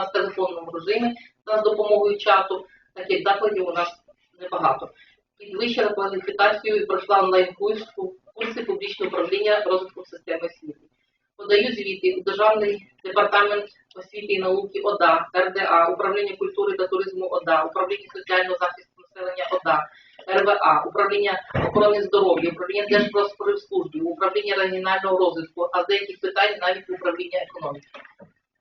нас в телефонному режимі та з допомогою чату, так як закладів у нас небагато. Підвищила кваліфікацію і пройшла онлайн-курс курси публічного управління розвитку системи освіти. Подаю звіти у Державний департамент освіти і науки ОДА, РДА, Управління культури та туризму ОДА, Управління соціального захисту населення ОДА, РВА, Управління охорони здоров'я, Управління Держпродспоживслужби, Управління регіонального розвитку, а з деяких питань навіть Управління економіки.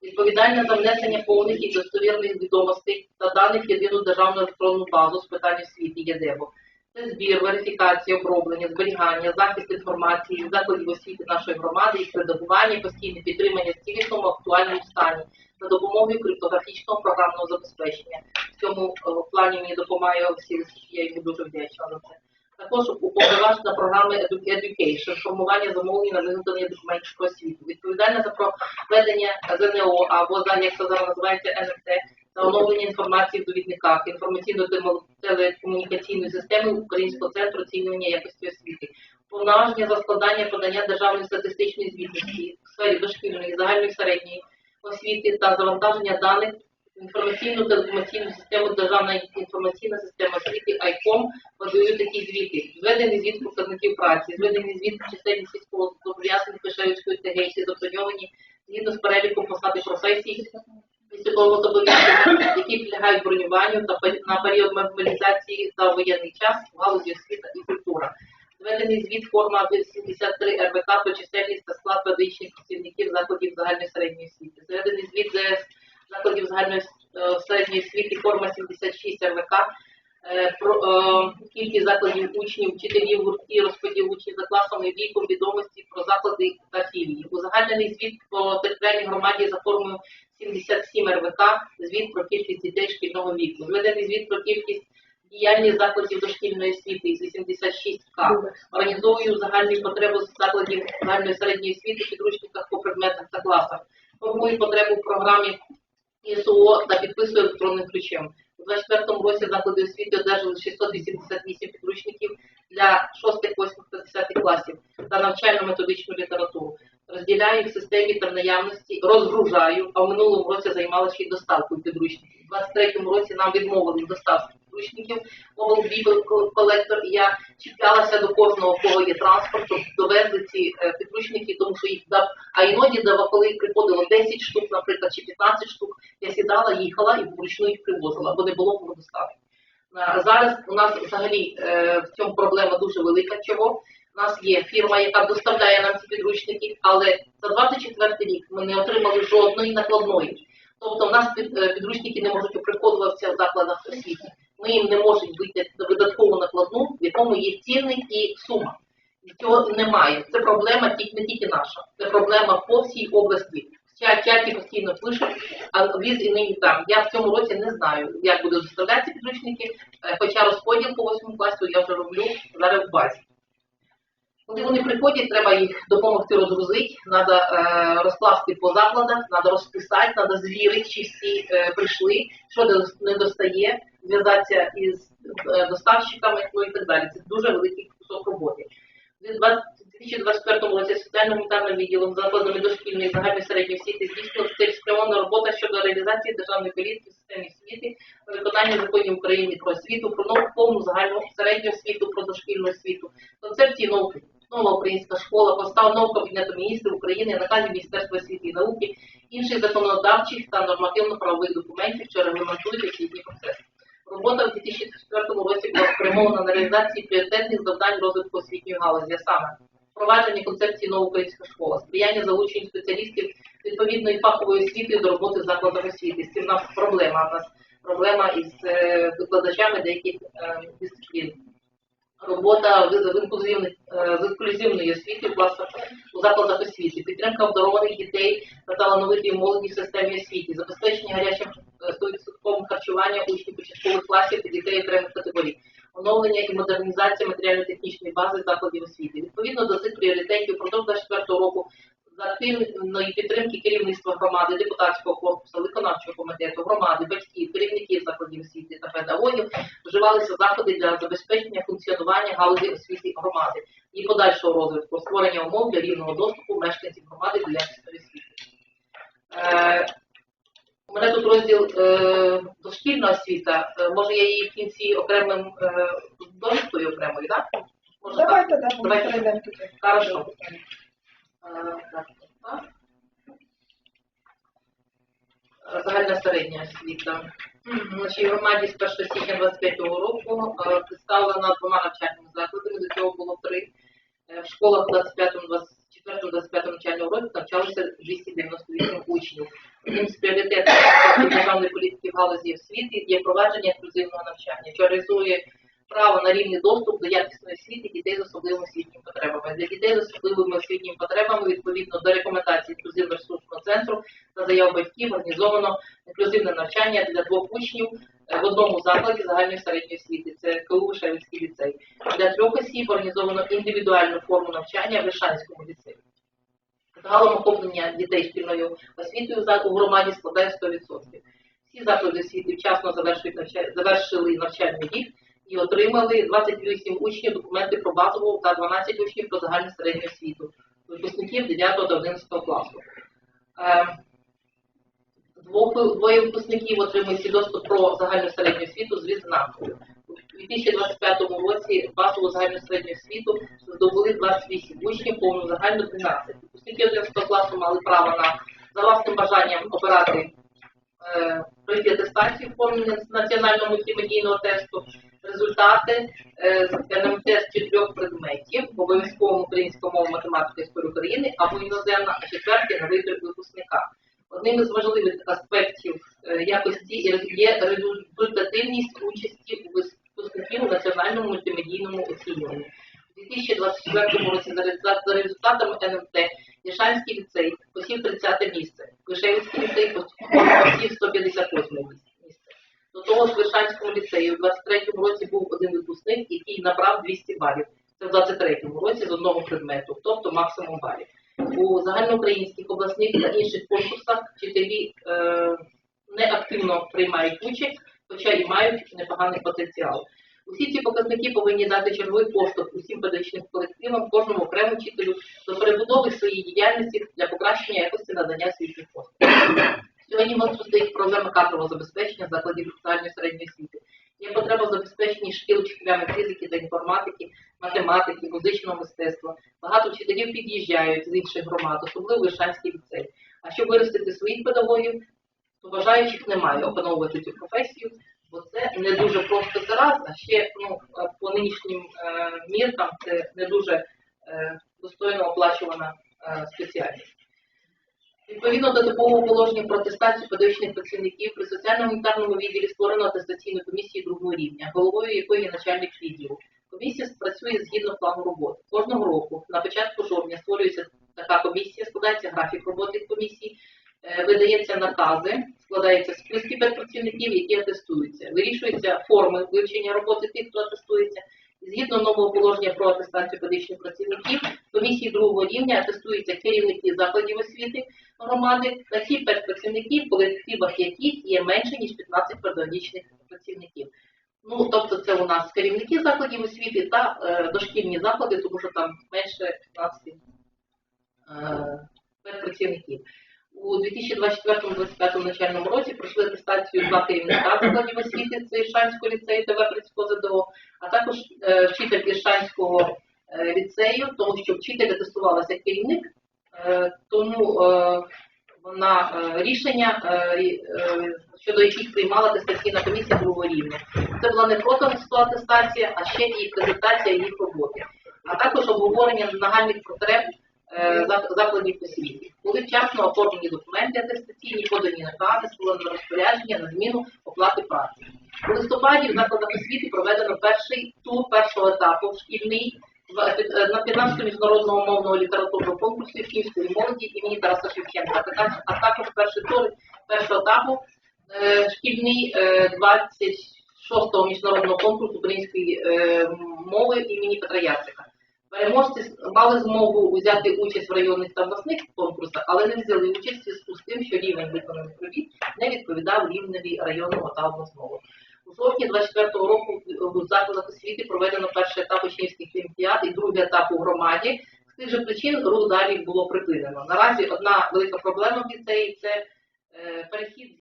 Відповідальна за внесення повних і достовірних відомостей та даних в єдину державну електронну базу з питань освіти ЄДЕБО. Це збір, верифікація, оброблення, зберігання, захист інформації, закладів освіти нашої громади, їх редагування, постійне підтримання в цілісному актуальному стані за допомогою криптографічного програмного забезпечення. В цьому е, плані мені допомагає Олексій, я йому дуже вдячна за це. Також уповноважена програми Edu- Education, формування замовлень на виготовлення документів освіту. Відповідальна за проведення ЗНО або за як це зараз називається НМТ та оновлення інформації в довідниках інформаційно-телекомунікаційної системи Українського центру оцінювання якості освіти. Повноваження за складання подання державної статистичної звітності в сфері дошкільної, загальної середньої освіти та завантаження даних в інформаційну-телекомунікаційну систему Державна інформаційна система освіти ICOM подаю такі звіти. Зведений звіт показників праці, зведений звіт чисельність військовозобов'язаних Пешевської ТГ, які заброньовані згідно з переліком посад і професій військового зобов'язання, які підлягають бронюванню та на період мобілізації за воєнний час в галузі освіта і культура. Зведений звіт форма 73 РБК про чисельність та склад педагогічних працівників закладів загальної середньої освіти. Зведений звіт ЗС закладів загальної е, середньої освіти форма 76 РВК е, про е, кількість закладів учнів, вчителів, гуртків, розподіл учнів за класами віком, відомості про заклади та філії. Узагальнений звіт по територіальній громаді за формою 77 РВК, звіт про кількість дітей шкільного віку. Зведений звіт про кількість діяльність закладів дошкільної освіти із 86К. Організовую загальні потреби закладів загальної середньої освіти в підручниках по предметах та класах. Формую потребу в програмі ІСО та підписує електронним ключем. У 24 році заклади освіти одержали 688 підручників для 6, 8 та 10 класів та навчально-методичну літературу. Розділяю їх в системі та в наявності, розгружаю, а в минулому році займалася й доставкою підручників. У 23 році нам відмовили в доставці підручників облбібel колектор, і я чіплялася до кожного, у кого є транспорт, щоб довезли ці е, підручники, тому що їх дав. А іноді, дава, коли приходило 10 штук, наприклад, чи 15 штук, я сідала, їхала і вручну їх привозила, бо не було кому доставити. Зараз у нас взагалі е, в цьому проблема дуже велика. Чого? У нас є фірма, яка доставляє нам ці підручники, але за 24 рік ми не отримали жодної накладної. Тобто в нас е, підручники не можуть оприходуватися в закладах освіти. Ми їм не можемо вийти видаткову накладну, в якому є цінник і сума. Цього немає. Це проблема не тільки наша, це проблема по всій області. Ча- чаті постійно пишуть, а віз і нині там. Я в цьому році не знаю, як будуть доставлятися підручники, е, хоча розподіл по восьмому класу я вже роблю зараз в базі. Коли вони приходять, треба їх допомогти розгрузити, треба е, розкласти по закладах, треба розписати, треба звірити, чи всі е, прийшли, що не достає, зв'язатися із е, доставщиками, ну і так далі. Це дуже великий кусок роботи. У 2024 році соціально-гуманітарним відділом закладами дошкільної загальної середньої освіти здійснилася цілеспрямована робота щодо реалізації державної політики в системі освіти, виконання законів України про освіту, про нову повну загальну середню освіту, про дошкільну освіту, концепції науки, нова українська школа, постанов Кабінету міністрів України, наказів Міністерства освіти і науки, інших законодавчих та нормативно-правових документів, що регламентують освітній процес. Робота в 2004 році була спрямована на реалізацію пріоритетних завдань розвитку освітньої галузі, а саме впровадження концепції нова українська школа, сприяння залученню спеціалістів відповідної фахової освіти до роботи в закладах освіти. З цим нас проблема. У нас проблема із е, викладачами деяких е, дисциплін. Робота з, в е, інклюзивної освіти власне, у закладах освіти, підтримка обдарованих дітей та талановитої молоді в системі освіти, забезпечення гарячим е, 100% харчування учнів початкових класів та дітей окремих категорій, оновлення і модернізація матеріально-технічної бази закладів освіти. Відповідно до цих пріоритетів впродовж 24 року активної підтримки керівництва громади, депутатського корпусу, виконавчого комітету, громади, батьків, керівників закладів освіти та педагогів вживалися заходи для забезпечення функціонування галузі освіти громади і подальшого розвитку, створення умов для рівного доступу мешканців громади якісної освіти. Е, У мене тут розділ е, дошкільна освіта. Е, може я її в кінці окремим е, довідкою окремою, так? Може так? Давайте, да, Давайте. Хорошо. Е, Загальна середня освіта. В нашій громаді з 1 січня 25 року е, представлена двома навчальними закладами, до цього було три. Е, В школах 24-25 навчального року навчалося 298 учнів. Одним з пріоритетів державної політики в галузі освіти є провадження інклюзивного навчання, що реалізує право на рівний доступ до якісної освіти дітей з особливими освітніми потребами. Для дітей з особливими освітніми потребами відповідно до рекомендацій інклюзивно ресурсного центру та заяв батьків організовано інклюзивне навчання для двох учнів е, в одному закладі загальної середньої освіти. Це КУ Вишевський ліцей. Для трьох осіб організовано індивідуальну форму навчання в Вишанському ліцеї. Загалом охоплення дітей шкільною освітою у громаді складає 100%. Всі заклади освіти вчасно завершили навчальний рік і отримали 28 учнів документи про базову та 12 учнів про загальну середню освіту, випускників 9 до 11 класу. Е, двоє випускників отримують свідоцтво про загальну середню освіту з відзнакою. У 2025 році базову загальну середню освіту здобули 28 учнів, повну загальну 12. Випускники 11 класу мали право на за власним бажанням обирати пройти атестацію в формі національного мультимедійного тесту, результати е, з НМТ з чотирьох предметів, обов'язково українська мова, математика, історія України або іноземна, а четвертий на вибір випускника. Одним із важливих аспектів е, якості є результативність участі у випускників у національному мультимедійному оцінюванні. У 2024 році за результатами НМТ Єшанський ліцей посів 30 місце, Вишевський ліцей посів 158 місце. До того ж, в Вишанському ліцеї у 23-му році був один випускник, який набрав 200 балів. Це в 23-му році з одного предмету, тобто максимум балів. У загальноукраїнських обласних та інших конкурсах вчителі е, не активно приймають участь, хоча і мають непоганий потенціал. Усі ці показники повинні дати черговий поштовх усім педагогічним колективам, кожному окремому вчителю до перебудови своєї діяльності для покращення якості надання освітніх послуг. Сьогодні гостро стоїть проблема кадрового забезпечення закладів загальної середньої освіти. Є потреба в забезпеченні шкіл вчителями фізики та інформатики, математики, музичного мистецтва. Багато вчителів під'їжджають з інших громад, особливо Вишанський ліцей. А щоб виростити своїх педагогів, то бажаючих немає опановувати цю професію, бо це не дуже просто це раз, а ще ну, е, по нинішнім е, міркам це не дуже е, достойно оплачувана спеціальність. Відповідно до типового положення про атестацію педагогічних працівників при соціально-гуманітарному відділі створено атестаційну комісію другого рівня, головою якої є начальник відділу. Комісія працює згідно плану роботи. Кожного року на початку жовтня створюється така комісія, складається графік роботи комісії, е, видається накази, складаються списки працівників, які атестуються. Вирішуються форми вивчення роботи тих, хто атестується. Згідно нового положення про атестацію педагогічних працівників, комісії другого рівня атестуються керівники закладів освіти громади на ті п'ять працівників, в колективах яких є менше ніж 15 педагогічних працівників. Ну, тобто це у нас керівники закладів освіти та е, дошкільні заклади, тому що там менше 15 е, педпрацівників. У 2024-2025 навчальному році пройшли атестацію два керівника закладів освіти, це Іршанського ліцею та Веприцького ЗДО, а також е, вчитель Іршанського е, ліцею, тому що вчитель атестувалася керівник, е, тому вона рішення, щодо яких приймала атестаційна комісія другого рівня. Це була не просто атестація, а ще і презентація їх роботи, а також обговорення нагальних потреб закладів освіти. Були вчасно оформлені документи атестаційні, подані накази, створено розпорядження на зміну оплати праці. У листопаді в закладах освіти проведено перший тур першого етапу шкільний е, на 15 міжнародного мовного літературного конкурсу Київської молоді імені Тараса Шевченка, а також- перший тур першого етапу е, шкільний е, 26-го міжнародного конкурсу української е, мови імені Петра Яцика. Переможці мали змогу взяти участь в районних та обласних конкурсах, але не взяли участь у з тим, що рівень виконаних робіт не відповідав рівневі районного та обласного. У жовтні 24-го року в закладах освіти проведено перший етап учнівських олімпіад і другий етап у громаді. З тих же причин рух далі було припинено. Наразі одна велика проблема в ліцеї це е, перехід